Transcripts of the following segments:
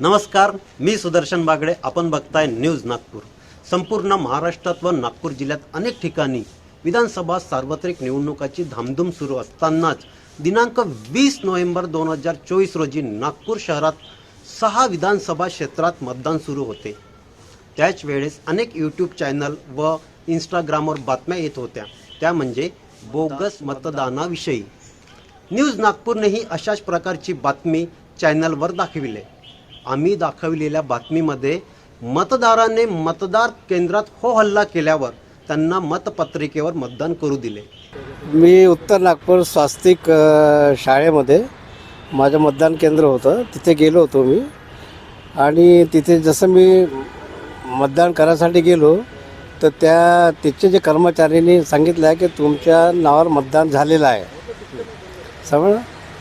नमस्कार मी सुदर्शन बागडे आपण बघताय न्यूज नागपूर. संपूर्ण महाराष्ट्रात व नागपूर जिल्ह्यात अनेक ठिकाणी विधानसभा सार्वत्रिक निवडणुकाची धामधूम सुरू असतानाच दिनांक वीस नोव्हेंबर दोन हजार चोवीस रोजी नागपूर शहरात सहा विधानसभा क्षेत्रात मतदान सुरू होते. त्याच वेळेस अनेक यूट्यूब चॅनल व इंस्टाग्रामवर बातम्या येत होत्या. त्या म्हणजे बोगस मतदानाविषयी. न्यूज नागपूरनेही अशाच प्रकारची बातमी चॅनलवर दाखविले. आम्ही दाखविलेल्या बातमीमध्ये मतदाराने मतदार केंद्रात हो हल्ला केल्यावर त्यांना मतपत्रिकेवर मतदान करू दिले. मी उत्तर नागपूर स्वास्तिक शाळेमध्ये माझं मतदान केंद्र होतं. तिथे गेलो होतो मी. आणि तिथे जसं मी मतदान करायसाठी गेलो तर त्या तिथचे जे कर्मचाऱ्यांनी सांगितलं आहे की तुमच्या नावावर मतदान झालेलं आहे. समजलं?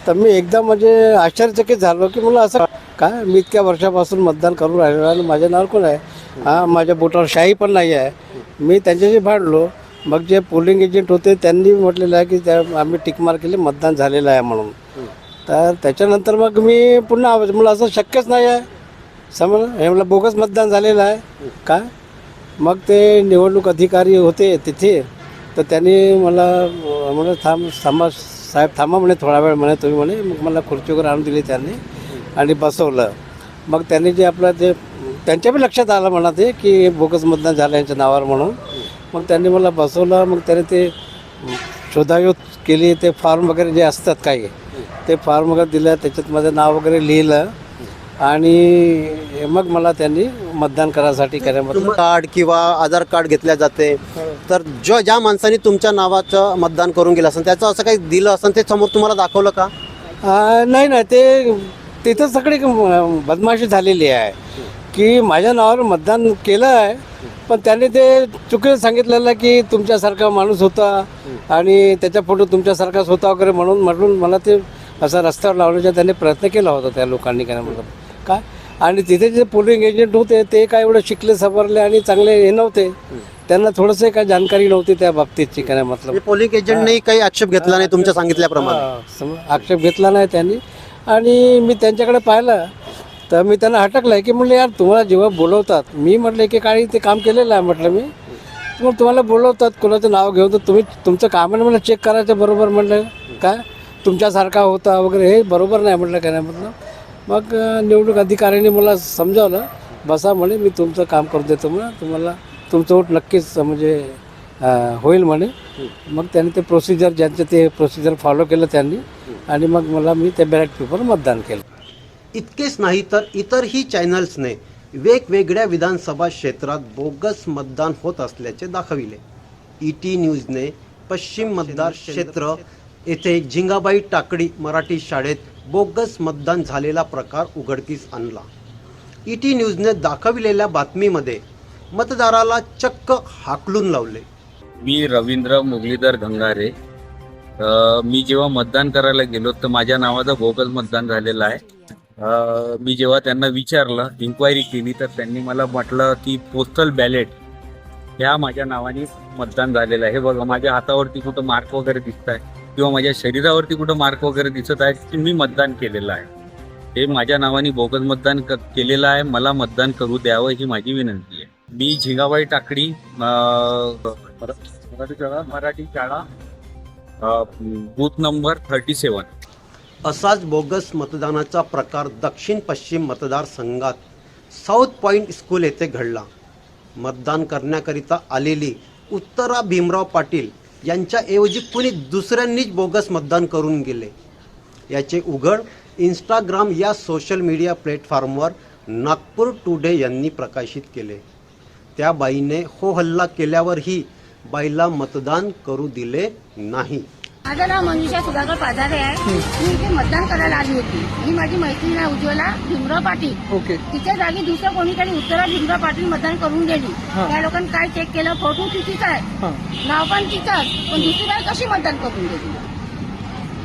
तर मी एकदम म्हणजे आश्चर्यचकित झालो की मला असं काय? मी इतक्या वर्षापासून मतदान करून राहिलो आणि माझ्या नावावर कोण आहे? हां माझ्या बोटावर शाही पण नाही आहे. मी त्यांच्याशी भांडलो. मग जे पोलिंग एजंट होते त्यांनी म्हटलेलं आहे की त्या आम्ही टिकमार केले मतदान झालेलं आहे म्हणून. तर त्याच्यानंतर मग मी पुन्हा आवाज मला असं शक्यच नाही आहे. समजा हे मला बोगस मतदान झालेलं आहे. का? मग ते निवडणूक अधिकारी होते तिथे. तर त्यांनी मला म्हणजे थांब थांबा साहेब थांबा म्हणे थोडा वेळ म्हणे तुम्ही म्हणे मग मला खुर्ची वगैरे आणून दिली त्यांनी. आणि बसवलं. मग त्यांनी जे आपलं ते त्यांच्या बी लक्षात आलं म्हणा ते की बोगस मतदान झालं यांच्या नावावर म्हणून. मग त्यांनी मला बसवलं मग त्याने ते शोधाशोध केली. ते फॉर्म वगैरे जे असतात काही ते फॉर्म वगैरे दिलं. त्याच्यात माझं नाव वगैरे लिहिलं. आणि मग मला त्यांनी मतदान करायसाठी तुम कार्ड किंवा आधार कार्ड घेतल्या जाते. तर जो ज्या माणसाने तुमच्या नावाचं मतदान करून गेलं असेल त्याचं असं काही दिलं असेल ते समोर तुम्हाला दाखवलं का? नाही ना ते तिथं सगळी बदमाशी झालेली आहे. की माझ्या नावावर मतदान केलं आहे पण त्याने ते चुकीचं सांगितलेलं की तुमच्यासारखा माणूस होता आणि त्याचा फोटो तुमच्यासारखाच होता वगैरे म्हणून म्हणून मला ते असा रस्त्यावर लावण्याचा त्याने प्रयत्न केला होता त्या लोकांनी काय मतलब काय आणि तिथे जे पोलिंग एजंट होते ते काय एवढं शिकले सवरले आणि चांगले हे नव्हते. त्यांना थोडंसं काय जाणकारी नव्हती त्या बाबतीतची काय मतलब. पोलिंग एजंटने काही आक्षेप घेतला नाही तुमच्या सांगितल्याप्रमाणे? आक्षेप घेतला नाही त्यांनी. आणि मी त्यांच्याकडे पाहिलं तर मी त्यांना हटकलं की म्हणलं यार तुम्हाला जेव्हा बोलवतात मी म्हटलं की काळी ते काम केलेलं आहे? म्हटलं मी. मग तुम्हाला बोलवतात कोणाचं नाव घेऊन तर तुम्ही तुमचं काम आहे ना मला चेक करायचं बरोबर म्हटलं काय? तुमच्यासारखा होता वगैरे हे बरोबर नाही म्हटलं काय नाही म्हटलं. मग निवडणूक अधिकाऱ्यांनी मला समजावलं बसा म्हणे मी तुमचं काम करू देतो म्हणा तुम्हाला तुमचं वोट नक्कीच म्हणजे होईल म्हणे. मग त्यांनी ते प्रोसिजर ज्यांचं ते प्रोसिजर फॉलो केलं त्यांनी आणि मग मला मी त्या बॅलेट पेपर मतदान केलं. इतकेच नाही तर इतरही चॅनल्सने वेगवेगळ्या विधानसभा क्षेत्रात बोगस मतदान होत असल्याचे दाखविले. ई टी न्यूजने पश्चिम मतदार क्षेत्र येथे झिंगाबाई टाकडी मराठी शाळेत बोगस मतदान झालेला प्रकार उघडकीस आणला. ई टी न्यूजने दाखविलेल्या बातमीमध्ये मतदाराला चक्क हाकलून लावले. मी रवींद्र मुगलीधर गंगारे. मी जेव्हा मतदान करायला गेलो तर माझ्या नावाचं बोगस मतदान झालेलं आहे. मी जेव्हा त्यांना विचारलं इन्क्वायरी केली तर त्यांनी मला म्हटलं की पोस्टल बॅलेट ह्या माझ्या नावाने मतदान झालेलं आहे. हे बघा माझ्या हातावरती कुठं मार्क वगैरे दिसत आहे किंवा माझ्या शरीरावरती कुठं मार्क वगैरे दिसत आहे की मी मतदान केलेलं आहे. हे माझ्या नावाने बोगस मतदान क- केलेलं आहे. मला मतदान करू द्यावं ही माझी विनंती आहे. मी झिंगाबाई टाकडी मराठी शाळा मराठी शाळा बूथ नंबर थर्टी सेवन. असाच बोगस मतदानाचा प्रकार दक्षिण पश्चिम मतदारसंघात साऊथ पॉईंट स्कूल येथे घडला. मतदान करण्याकरिता आलेली उत्तरा भीमराव पाटील यांच्याऐवजी कुणी दुसऱ्यांनीच बोगस मतदान करून गेले. याचे उघड इंस्टाग्राम या सोशल मीडिया प्लॅटफॉर्मवर नागपूर टुडे यांनी प्रकाशित केले. त्या बाईने हो हल्ला केल्यावरही बाईला मतदान करू दिले नाही. माझं नाव मनीषा सुधाकर पाधारे आहे. मी इथे मतदान करायला आली होती. ही माझी मैत्रीण आहे उज्ज्वला भीमराव पाटील. ओके. तिच्या जागी दुसरं कोणीतरी उत्तरा भीमराव पाटील मतदान करून गेली. त्या लोकांनी काय चेक केलं? फोटो तिचीच आहे. हा. नाव पण तिचंच. पण दुसरी बाई कशी मतदान करून गेली?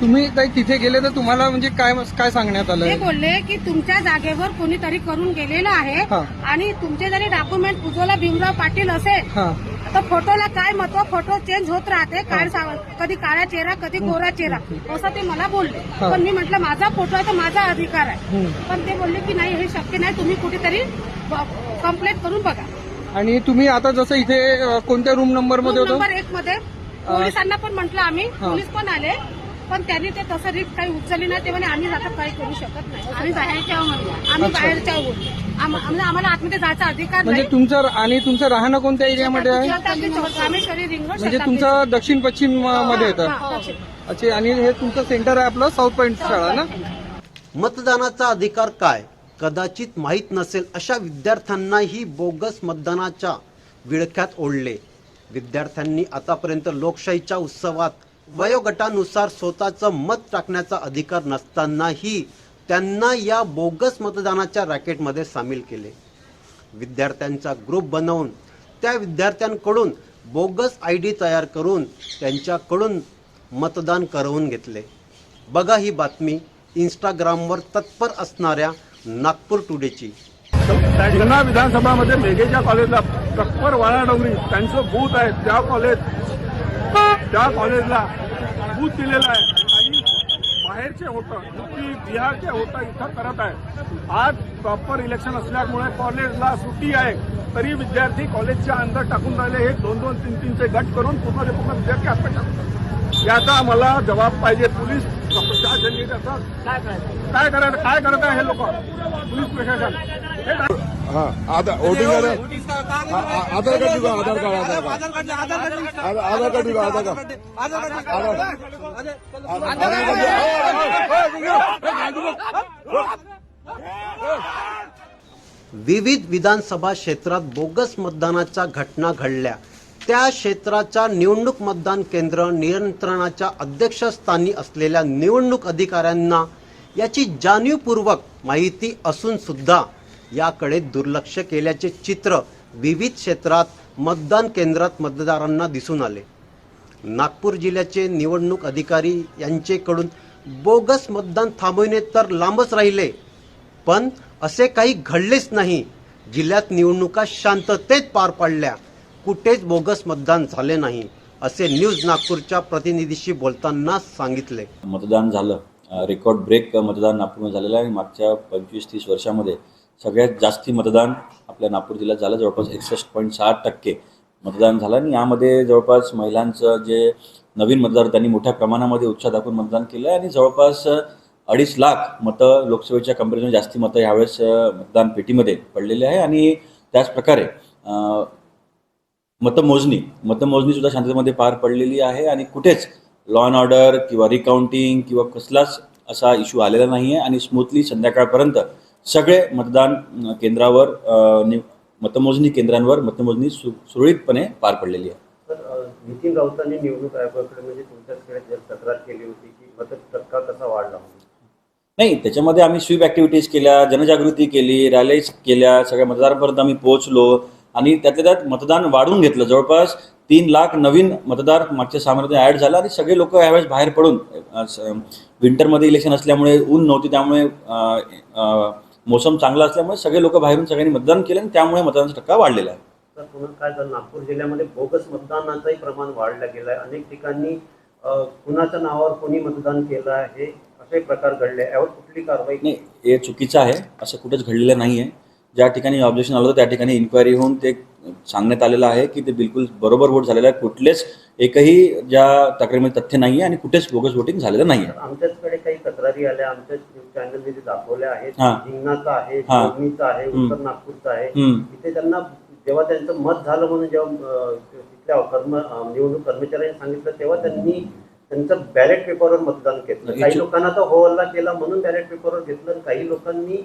तुम्ही काही तिथे गेले तर तुम्हाला म्हणजे काय काय सांगण्यात ते आलं बोलले की तुमच्या जागेवर कोणीतरी करून गेलेलं आहे हा. आणि तुमचे जरी डॉक्युमेंट उज्ज्वला भीमराव पाटील असेल हा. तर फोटोला काय महत्त्व? फोटो चेंज होत राहते. काय सांग कधी काळा चेहरा कधी गोरा चेहरा. असं ते मला बोलले. पण मी म्हटलं माझा फोटो आहे तर माझा अधिकार आहे. पण ते बोलले की नाही हे शक्य नाही. तुम्ही कुठेतरी कंप्लेंट करून बघा. आणि तुम्ही आता जसं इथे कोणत्या रूम नंबरमध्ये नंबर एक मध्ये. पोलिसांना पण म्हटलं आम्ही. पोलीस पण आले. पण त्यांनी ते तसं रिस्क काही उचलली नाही ते म्हणे आम्ही आता काही करू शकत नाही. आम्ही बाहेरच्या आहोत म्हणलं आम्ही अच्छा. बाहेरच्या आहोत. आम- आम्हाला आम्हाला आतमध्ये जायचा अधिकार म्हणजे नाही. तुमचं आणि तुमचं राहणं कोणत्या एरियामध्ये आहे? शताब्दी चौक, रामेश्वरी रिंग रोड, म्हणजे शताब्दी तुमचं दक्षिण पश्चिम अ, मध्ये. येतं. हा. अच्छा आणि हे तुमचं सेंटर आहे आपलं साऊथ पॉईंट शाळा ना? मतदानाचा अधिकार काय? कदाचित माहीत नसेल अशा विद्यार्थ्यांनाही बोगस मतदानाच्या विळख्यात ओढले. विद्यार्थ्यांनी आतापर्यंत लोकशाहीच्या उत्सवात वयोगटानुसार स्वतःचं मत टाकण्याचा अधिकार नसतानाही त्यांना या बोगस मतदानाच्या रॅकेटमध्ये सामील केले. विद्यार्थ्यांचा ग्रुप बनवून त्या विद्यार्थ्यांकडून बोगस आय डी तयार करून त्यांच्याकडून मतदान करवून घेतले. बघा ही बातमी इंस्टाग्रामवर तत्पर असणाऱ्या नागपूर टुडेची. त्यांना विधानसभामध्ये मेघेच्या कॉलेजला प्रॉपर वाळा डोंगरी त्यांचं बूथ आहे त्या कॉलेज त्या कॉलेजला बूथ दिलेलं आहे. आणि बाहेरचे होतं युपी बिहारचे होतं इथं करत आहे. आज प्रॉपर इलेक्शन असल्यामुळे कॉलेजला सुट्टी आहे. तरी विद्यार्थी कॉलेजच्या अंदर टाकून राहिले. हे दोन दोन तीन तीनचे गट करून पूर्ण ते पूर्ण विद्यार्थी आत्महत्या करतात. याचा मला जबाब पाहिजे पोलीस प्रशासनने त्याचा. काय करायचं? काय करत आहे हे लोक? पोलीस प्रशासन. हे हाँ आधार वोटिंग कार्ड आ- आधार कार्ड दिखा Aadhaar card Aadhaar card. Aadhaar Aadhaar card. दिखा आधार कार्ड आधार विविध विधानसभा क्षेत्रात बोगस मतदानाच्या घटना घडल्या. त्या क्षेत्राच्या निवडणूक मतदान केंद्र नियंत्रणाच्या अध्यक्षस्थानी असलेल्या निवडणूक अधिकाऱ्यांना याची जाणीवपूर्वक माहिती असून सुद्धा याकडे दुर्लक्ष केल्याचे चित्र विविध क्षेत्रात मतदान केंद्रात मतदारांना दिसून आले. नागपूर जिल्ह्याचे निवडणूक अधिकारी यांचेकडून बोगस मतदान थांबविणे तर लांबच राहिले पण असे काही घडलेच नाही. जिल्ह्यात निवडणुका शांततेत पार पडल्या. कुठेच बोगस मतदान झाले नाही असे न्यूज नागपूरच्या प्रतिनिधीशी बोलताना सांगितले. मतदान झालं. रेकॉर्ड ब्रेक मतदान नागपूरमध्ये झालेलं आहे. मागच्या पंचवीस तीस वर्षामध्ये सगळ्यात जास्ती मतदान आपल्या नागपूर जिल्ह्यात झालं जवळपास एकसष्ट पॉईंट सहा टक्के मतदान झालं. आणि यामध्ये जवळपास महिलांचं जे नवीन मतदार त्यांनी मोठ्या प्रमाणामध्ये उत्साह दाखवून मतदान केलं आहे आणि जवळपास अडीच लाख मतं लोकसभेच्या कंपॅरिझन जास्ती मतं यावेळेस मतदान पेटीमध्ये पडलेली आहे. आणि त्याचप्रकारे मतमोजणी मतमोजणीसुद्धा शांततेमध्ये पार पडलेली आहे. आणि कुठेच लॉ अँड ऑर्डर किंवा रिकाउंटिंग किंवा कसलाच असा इश्यू आलेला नाही आहे आणि स्मूथली संध्याकाळपर्यंत सगळे मतदान केंद्रावर नि- मतमोजणी केंद्रांवर मतमोजणी सु सुरळीतपणे पार पडलेली आहे. नितीन राऊतांनी निवडणूक आयोगाकडे म्हणजे तुमच्याकडे तक्रार केली होती की मत कसा वाढला? नाही त्याच्यामध्ये आम्ही स्वीप ॲक्टिव्हिटीज केल्या जनजागृती केली रॅलीज केल्या सगळ्या मतदारांपर्यंत आम्ही पोहोचलो आणि त्यातल्या त्यात मतदान वाढवून घेतलं. जवळपास तीन लाख नवीन मतदार मागच्या सामन्यामध्ये ॲड झाला आणि सगळे लोक यावेळेस बाहेर पडून विंटरमध्ये इलेक्शन असल्यामुळे ऊन नव्हती त्यामुळे मोसम चांगला असल्यामुळे सगळे लोक बाहेरून सगळ्यांनी मतदान केलं आणि त्यामुळे मतदानाचा टक्का वाढलेला आहे. तर पुन्हा काय झालं? नागपूर जिल्ह्यामध्ये बोगस मतदानाचंही प्रमाण वाढलं गेलं आहे अनेक ठिकाणी कुणाच्या नावावर कोणी मतदान केलं आहे? असे प्रकार घडले. यावर कुठली कारवाई नाही हे चुकीचं आहे. असं कुठेच घडलेलं नाही आहे ज्या ठिकाणी ऑब्जेक्शन आलं होतं त्या ठिकाणी इन्क्वायरी होऊन ते सांगण्यात आलेलं आहे की ते बिलकुल बरोबर वोट झालेलं आहे. कुठलेच एकही ज्या तक्रारीमध्ये तथ्य नाही आहे आणि कुठेच बोगस वोटिंग झालेलं नाही आहे आमच्याचकडे काही तक्रारी आल्या आमच्या न्यूज चॅनलने दाखवल्या आहेत. हिंगणाचा आहे. जोडणीचा आहे. उत्तर नागपूरचा आहे. तिथे त्यांना जेव्हा त्यांचं मत झालं म्हणून जेव्हा तिथल्या कर्म निवडणूक कर्मचाऱ्यांनी सांगितलं तेव्हा त्यांनी त्यांचं बॅलेट पेपरवर मतदान घेतलं काही लोकांना तर हो हल्ला केला म्हणून बॅलेट पेपरवर घेतलं आणि काही लोकांनी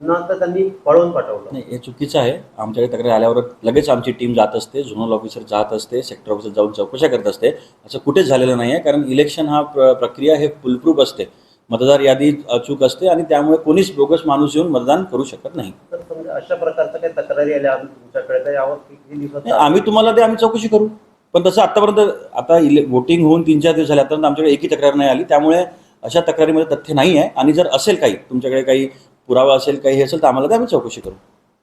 ना तर त्यांनी पळवून पाठवलं नाही हे चुकीचं आहे आमच्याकडे तक्रार आल्यावर लगेच आमची टीम जात असते झोनल ऑफिसर जात असते सेक्टर ऑफिसर जाऊन चौकशा करत असते असं कुठेच झालेलं नाही आहे कारण इलेक्शन हा प्र प्रक्रिया हे फुलप्रूफ असते मतदार यादी अचूक असते आणि त्यामुळे कोणीच बोगस माणूस येऊन मतदान करू शकत नाही. अशा प्रकारच्या काही तक्रारी आल्या आम्ही तुमच्याकडे आम्ही तुम्हाला ते आम्ही चौकशी करू. पण तसं आतापर्यंत आता इले वोटिंग होऊन तीन चार दिवस झाले आतापर्यंत आमच्याकडे एकही तक्रार नाही आली. त्यामुळे अशा तक्रारीमध्ये तथ्य नाही आहे. आणि जर असेल काही तुमच्याकडे काही पुरावा असेल काही हे असेल तर आम्हाला ते आम्ही चौकशी करू.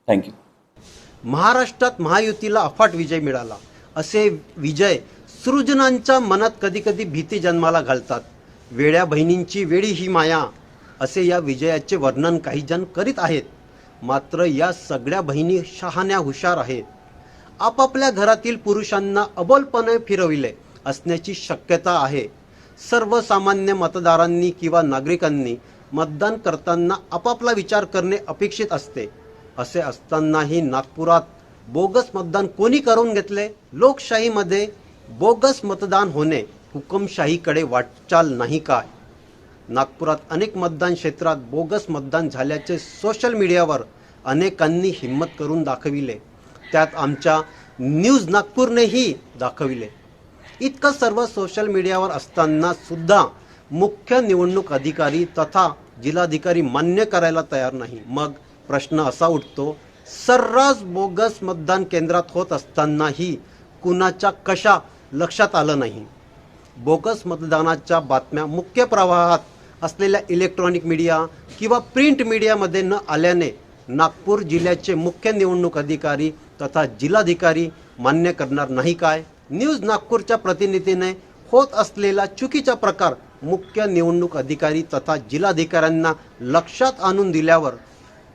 थँक्यू महाराष्ट्रात महायुतीला अफाट विजय मिळाला. असे विजय सृजनांच्या मनात कधीकधी भीती जन्माला घालतात. वेड्या बहिणींची वेळी ही माया असे या विजयाचे वर्णन काही जण करीत आहेत. मात्र या सगळ्या बहिणी शहाण्या हुशार आहेत. आपापल्या घरातील पुरुषांना अबोलपणे फिरविले असण्याची शक्यता आहे. सर्वसामान्य मतदारांनी किंवा नागरिकांनी मतदान करताना आपापला विचार करणे अपेक्षित असते. असे असतानाही नागपुरात बोगस मतदान कोणी करून घेतले? लोकशाहीमध्ये बोगस मतदान होणे हुकुमशाहीकडे वाटचाल नाही काय नागपुरात अनेक मतदान क्षेत्रात बोगस मतदान झाल्याचे सोशल मीडियावर अनेकांनी हिंमत करून दाखविले. त्यात आमच्या न्यूज नागपूरनेही दाखविले. इतकं सर्व सोशल मीडियावर असताना सुद्धा मुख्य निवडणूक अधिकारी तथा जिल्हाधिकारी मान्य करायला तयार नाही. मग प्रश्न असा उठतो सर्रास बोगस मतदान केंद्रात होत असतानाही कुणाच्या कशा लक्षात आलं नाही? बोगस मतदानाच्या बातम्या मुख्य प्रवाहात असलेल्या इलेक्ट्रॉनिक मीडिया किंवा प्रिंट मीडियामध्ये न आल्याने नागपूर जिल्ह्याचे मुख्य निवडणूक अधिकारी तथा जिल्हाधिकारी मान्य करणार नाही काय? न्यूज नागपूरच्या प्रतिनिधीने होत असलेला चुकीचा प्रकार मुख्य निवडणूक अधिकारी तथा जिल्हाधिकाऱ्यांना लक्षात आणून दिल्यावर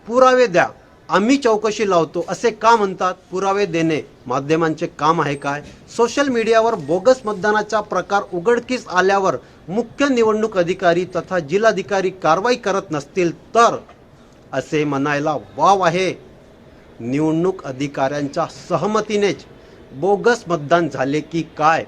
पुरावे द्या. आम्ही चौकशी लावतो असे का म्हणतात? पुरावे देणे माध्यमांचे काम आहे काय? सोशल मीडियावर बोगस मतदानाचा प्रकार उघडकीस आल्यावर मुख्य निवडणूक अधिकारी तथा जिल्हाधिकारी कारवाई करत नसतील तर? असे म्हणायला वाव आहे. निवडणूक अधिकाऱ्यांच्या सहमतीनेच बोगस मतदान झाले की काय?